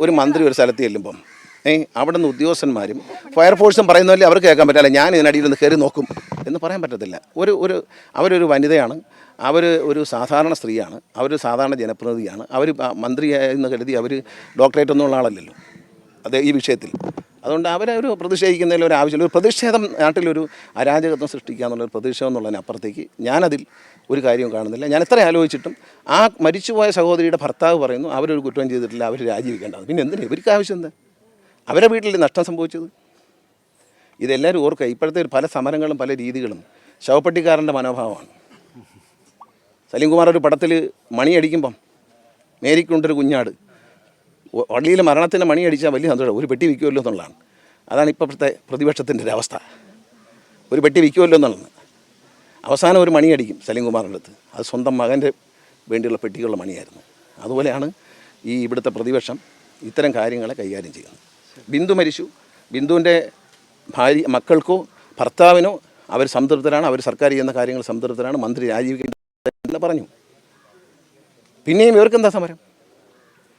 ഒരു മന്ത്രി ഒരു സ്ഥലത്ത് ചെല്ലുമ്പം ഏ അവിടെ നിന്ന് ഉദ്യോഗസ്ഥന്മാരും ഫയർഫോഴ്സും പറയുന്നതല്ലേ അവർക്ക് കേൾക്കാൻ പറ്റില്ല ഞാൻ ഇതിനടിയിൽ നിന്ന് കയറി നോക്കും എന്ന് പറയാൻ പറ്റത്തില്ല. ഒരു ഒരു അവരൊരു വനിതയാണ് അവർ ഒരു സാധാരണ സ്ത്രീയാണ് അവർ സാധാരണ ജനപ്രതിനിധിയാണ് അവർ മന്ത്രിയായിരുന്നു കരുതി അവർ ഡോക്ടറേറ്റ് ഒന്നും ഉള്ള ആളല്ലല്ലോ. അതേ ഈ വിഷയത്തിൽ. അതുകൊണ്ട് അവരൊരു പ്രതിഷേധിക്കുന്നതിൽ ഒരു ആവശ്യമില്ല. ഒരു പ്രതിഷേധം നാട്ടിലൊരു അരാജകത്വം സൃഷ്ടിക്കുക എന്നുള്ളൊരു പ്രതിഷേധം എന്നുള്ളതിനപ്പുറത്തേക്ക് ഞാനതിൽ ഒരു കാര്യവും കാണുന്നില്ല. ഞാൻ എത്ര ആലോചിച്ചിട്ടും ആ മരിച്ചുപോയ സഹോദരിയുടെ ഭർത്താവ് പറയുന്നു അവരൊരു കുറ്റം ചെയ്തിട്ടില്ല അവർ രാജിവെക്കേണ്ടത് പിന്നെ എന്തിനാ? ഇവർക്ക് ആവശ്യം എന്താ? അവരുടെ വീട്ടിൽ നഷ്ടം സംഭവിച്ചത്? ഇതെല്ലാവരും ഓർക്കുക ഇപ്പോഴത്തെ പല സമരങ്ങളും പല രീതികളും ശവപ്പെട്ടിക്കാരന്റെ മനോഭാവമാണ്. സലീംകുമാർ ഒരു പടത്തിൽ മണിയടിക്കുമ്പം മേരിക്കുണ്ടൊരു കുഞ്ഞാട് വള്ളിയിൽ മരണത്തിന് മണി അടിച്ചാൽ വലിയ സന്തോഷം. ഒരു പെട്ടി വിൽക്കുമല്ലോ എന്നുള്ളതാണ്. അതാണ് ഇപ്പോഴത്തെ പ്രതിപക്ഷത്തിന്റെ ഒരു അവസ്ഥ ഒരു പെട്ടി വിൽക്കുമല്ലോ എന്നുള്ളത് അവസാനം ഒരു മണി അടിക്കും സലീംകുമാറിന്റെ അടുത്ത്. അത് സ്വന്തം മകന്റെ വേണ്ടിയുള്ള പെട്ടികളുടെ മണിയായിരുന്നു. അതുപോലെയാണ് ഈ ഇവിടുത്തെ പ്രതിപക്ഷം ഇത്തരം കാര്യങ്ങളെ കൈകാര്യം ചെയ്യുന്നത്. ബിന്ദു മരിച്ചു. ബിന്ദുവിന്റെ ഭാര്യ മക്കൾക്കോ ഭർത്താവിനോ അവർ സംതൃപ്തരാണ്. അവർ സർക്കാർ ചെയ്യുന്ന കാര്യങ്ങൾ സംതൃപ്തരാണ്. മന്ത്രി രാജീവ് പറഞ്ഞു. പിന്നെയും ഇവർക്കെന്താ സമരം?